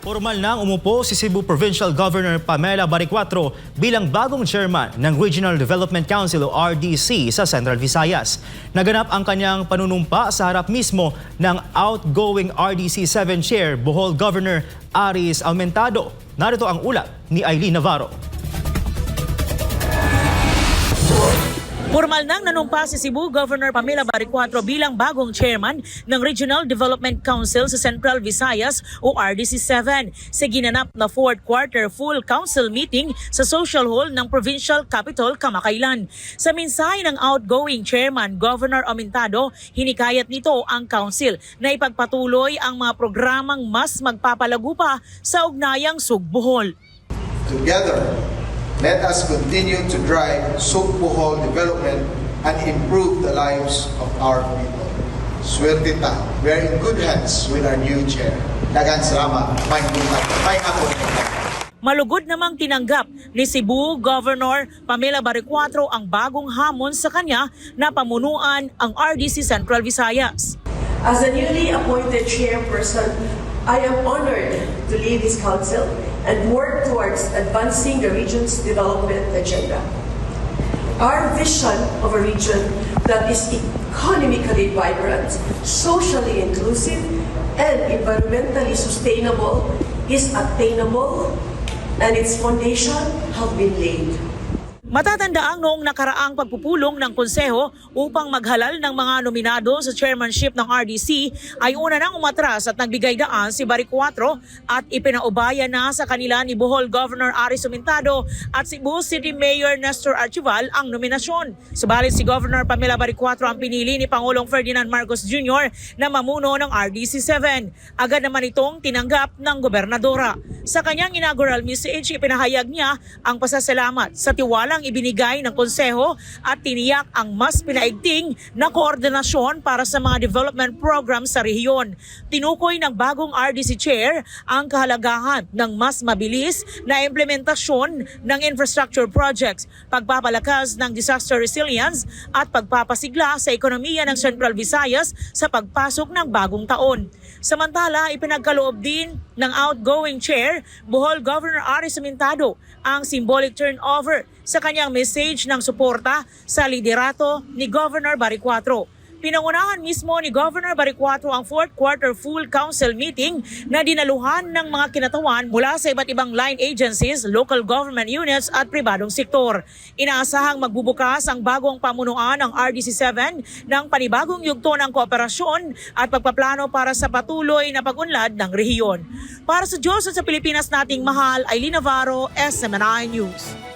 Formal nang umupo si Cebu Provincial Governor Pamela Baricuatro bilang bagong chairman ng Regional Development Council o RDC sa Central Visayas. Naganap ang kanyang panunumpa sa harap mismo ng outgoing RDC 7 Chair Bohol Governor Aris Aumentado. Narito ang ulat ni Eileen Navarro. Formal nang nanumpa si Cebu Governor Pamela Baricuatro bilang bagong chairman ng Regional Development Council sa Central Visayas o RDC7 sa ginanap na fourth quarter full council meeting sa Social Hall ng Provincial Capital kamakailan. Sa mensahe ng outgoing chairman Governor Amintado, hinikayat nito ang council na ipagpatuloy ang mga programang mas magpapalago pa sa ugnayang sugbuhol. Together, let us continue to drive Sugpuhol development and improve the lives of our people. Swerte ta. We are in good hands with our new chair. Dagan salamat. May buhay. May hapon. Malugod namang tinanggap ni Cebu Governor Pamela Baricuatro ang bagong hamon sa kanya na pamunuan ang RDC Central Visayas. As the newly appointed chairperson, I am honored to lead this council and work towards advancing the region's development agenda. Our vision of a region that is economically vibrant, socially inclusive, and environmentally sustainable is attainable and its foundation have been laid. Matatandaang noong nakaraang pagpupulong ng konseho upang maghalal ng mga nominado sa chairmanship ng RDC ay una nang umatras at nagbigay daan si Baricuatro at ipinaubaya na sa kanila ni Bohol Governor Aris Sumintado at Cebu City Mayor Nestor Archival ang nominasyon. Subalit si Governor Pamela Baricuatro ang pinili ni Pangulong Ferdinand Marcos Jr. na mamuno ng RDC7. Agad naman itong tinanggap ng gobernadora. Sa kanyang inaugural message, ipinahayag niya ang pasasalamat sa tiwalang ibinigay ng konseho at tiniyak ang mas pinaigting na koordinasyon para sa mga development program sa rehiyon. Tinukoy ng bagong RDC Chair ang kahalagahan ng mas mabilis na implementasyon ng infrastructure projects, pagpapalakas ng disaster resilience at pagpapasigla sa ekonomiya ng Central Visayas sa pagpasok ng bagong taon. Samantala, ipinagkaloob din ng outgoing chair, Bohol Governor Aris Sumintado, ang symbolic turnover sa kanyang message ng suporta sa liderato ni Governor Baricuatro. Pinangunahan mismo ni Governor Baricuatro ang fourth quarter full council meeting na dinaluhan ng mga kinatawan mula sa iba't ibang line agencies, local government units at pribadong sektor. Inaasahang magbubukas ang bagong pamunuan ng RDC7 ng panibagong yugto ng kooperasyon at pagpaplano para sa patuloy na pag-unlad ng rehiyon. Para sa Diyos at sa Pilipinas nating mahal, Aileen Navarro, SMNI News.